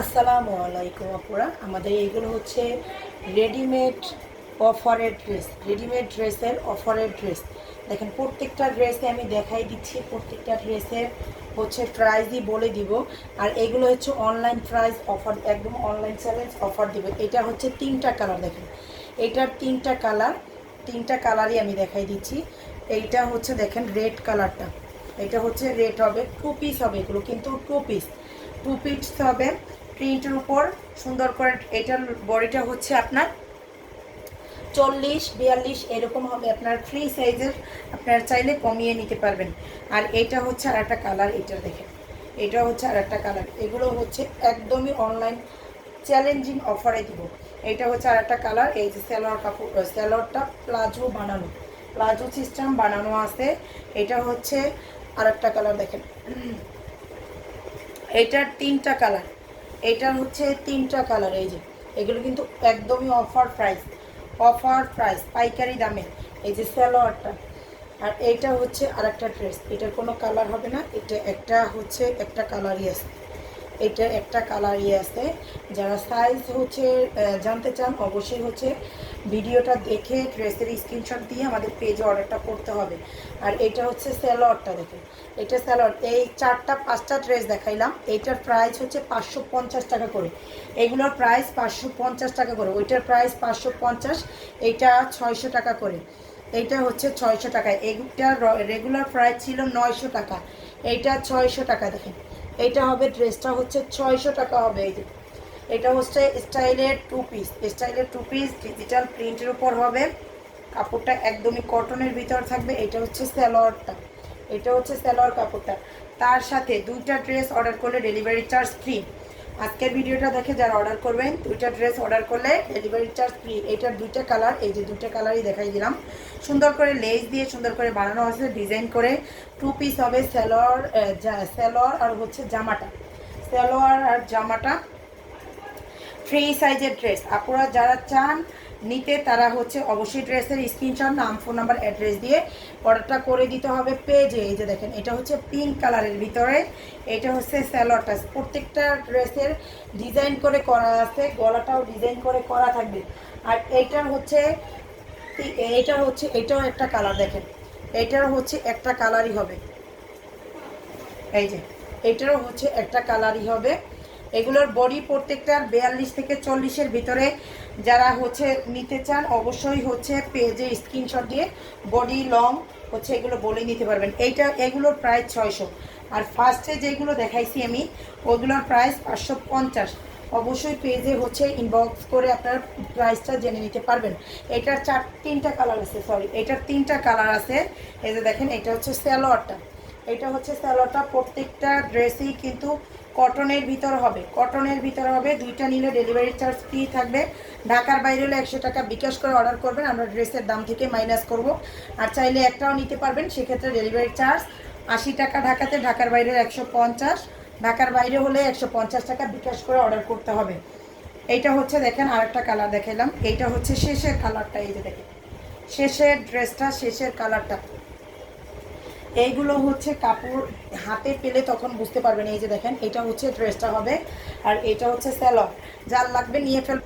আসসালামু আলাইকুম আপুরা। আমাদের এইগুলো হচ্ছে রেডিমেড অফারের ড্রেস, রেডিমেড ড্রেসের অফারের ড্রেস। দেখেন, প্রত্যেকটা ড্রেসে আমি দেখাই দিচ্ছি, প্রত্যেকটা ড্রেসের হচ্ছে প্রাইজই বলে দিব। আর এগুলো হচ্ছে অনলাইন প্রাইস অফার, একদম অনলাইন চ্যালেঞ্জ অফার দিব। এটা হচ্ছে তিনটা কালার, দেখেন। এটার তিনটা কালার, তিনটা কালারই আমি দেখাই দিচ্ছি। এইটা হচ্ছে, দেখেন, রেড কালারটা। এটা হচ্ছে রেড হবে, টু পিস হবে এগুলো, কিন্তু টু পিস। টু পিস হবে প্রিন্টের উপর, সুন্দর করে এটার বডিটা হচ্ছে আপনার চল্লিশ, বিয়াল্লিশ, এরকম হবে। আপনার ফ্রি সাইজের আপনার চাইলে কমিয়ে নিতে পারবেন। আর এটা হচ্ছে আর একটা কালার এটা দেখেন। এটা হচ্ছে আর একটা কালার এগুলো হচ্ছে একদমই অনলাইন চ্যালেঞ্জিং অফারে দিব। এটা হচ্ছে আর একটা কালার এই যে স্যালোয়ার কাপড় স্যালোয়ারটা প্লাজো বানানো। প্লাজো সিস্টেম বানানো আছে। এটা হচ্ছে আর একটা কালার দেখেন। এটার তিনটা কালার এটার হচ্ছে তিনটা কালার এই যে। এগুলো কিন্তু একদমই অফার প্রাইস অফার প্রাইস পাইকারি দামে। এই যে স্যালোয়ারটা আর এইটা হচ্ছে আর একটা ড্রেস এটার কোনো কালার হবে না, এটা একটা হচ্ছে একটা কালারই আছে এটা একটা কালার ইয়ে আছে। যারা সাইজ হচ্ছে জানতে চান, অবশ্যই হচ্ছে ভিডিওটা দেখে ড্রেসের স্ক্রিনশট দিয়ে আমাদের পেজে অর্ডারটা করতে হবে। আর এটা হচ্ছে স্যালোয়ারটা দেখেন। এটা স্যালোয়ার এই চারটা, পাঁচটা ড্রেস দেখাইলাম। এইটার প্রাইস হচ্ছে পাঁচশো পঞ্চাশ টাকা করে। এগুলোর প্রাইস পাঁচশো পঞ্চাশ টাকা করে। ওইটার প্রাইস পাঁচশো পঞ্চাশ এইটা ছয়শো টাকা করে। এইটা হচ্ছে ছয়শো টাকা। এইটার রেগুলার প্রাইস ছিল নয়শো টাকা। এইটা ছয়শো টাকা, দেখেন। এইটা হবে ড্রেসটা হচ্ছে ছয়শো টাকা হবে এই এটা হচ্ছে স্টাইলের টু পিস স্টাইলের টু পিস ডিজিটাল প্রিন্টের উপর হবে। কাপড়টা একদমই কটনের ভিতর থাকবে। এটা হচ্ছে স্যালোয়ারটা এটা হচ্ছে স্যালোয়ার কাপড়টা। তার সাথে দুইটা ড্রেস অর্ডার করলে ডেলিভারি চার্জ ফ্রি আজকের ভিডিওটা দেখে যারা অর্ডার করবেন, দুইটা ড্রেস অর্ডার করলে ডেলিভারি চার্জ ফ্রি এটার দুইটা কালার এই যে দুইটা কালারই দেখাই দিলাম। সুন্দর করে লেস দিয়ে সুন্দর করে বানানো আছে ডিজাইন করে। টু পিস হবে স্যালোয়ার স্যালোয়ার আর হচ্ছে জামাটা। স্যালোয়ার আর জামাটা। ফ্রি সাইজের ড্রেস আপনারা যারা চান নিতে, তারা হচ্ছে অবশ্যই ড্রেসের স্ক্রিনশট নাম ফোন নাম্বার অ্যাড্রেস দিয়ে অর্ডারটা করে দিতে হবে পেজে এই যে দেখেন, এটা হচ্ছে পিঙ্ক কালারের ভিতরে। এটা হচ্ছে স্যালোয়ারটা প্রত্যেকটা ড্রেসের ডিজাইন করে করা আছে, গলাটাও ডিজাইন করে করা থাকবে। আর এইটার হচ্ছে এইটার হচ্ছে, এটাও একটা কালার দেখেন। এইটার হচ্ছে একটা কালারই হবে। এই যে, এটারও হচ্ছে একটা কালারই হবে। এগুলোর বডি প্রত্যেকটার বিয়াল্লিশ থেকে চল্লিশের ভিতরে যারা হচ্ছে নিতে চান, অবশ্যই হচ্ছে পেজে স্ক্রিনশট দিয়ে বডি লং হচ্ছে এগুলো বলে নিতে পারবেন। এইটা, এগুলোর প্রাইস ছয়শো। আর ফার্স্টে যেগুলো দেখাইছি আমি, ওগুলোর প্রাইস পাঁচশো পঞ্চাশ। অবশ্যই পেজে হচ্ছে ইনবক্স করে আপনার প্রাইসটা জেনে নিতে পারবেন। এটার চার, তিনটা কালার আছে সরি এটার তিনটা কালার আছে। এই যে দেখেন, এটা হচ্ছে স্যালোয়ারটা এটা হচ্ছে স্যালোয়ারটা, প্রত্যেকটা ড্রেসই কিন্তু কটনের ভিতর হবে। কটনের ভিতর হবে, দুইটা নিলে ডেলিভারি চার্জ ফ্রি থাকবে। ঢাকার বাইরে হলে একশো টাকা বিকাশ করে অর্ডার করবেন, আমরা ড্রেসের দাম থেকে মাইনাস করব। আর চাইলে একটাও নিতে পারবেন, সেক্ষেত্রে ডেলিভারি চার্জ আশি টাকা ঢাকাতে, ঢাকার বাইরে একশো পঞ্চাশ, ঢাকার বাইরে হলে একশো পঞ্চাশ টাকা বিকাশ করে অর্ডার করতে হবে। এইটা হচ্ছে দেখেন, আরেকটা কালার দেখাইলাম। এইটা হচ্ছে শেষের কালারটা এই যে দেখেন। শেষের ড্রেসটা শেষের কালারটা এইগুলো হচ্ছে কাপড় হাতে পেলে তখন বুঝতে পারবেন, এই যে দেখেন, এটা হচ্ছে ড্রেসটা হবে, আর এটা হচ্ছে স্যালফ যার লাগবে নিয়ে ফেল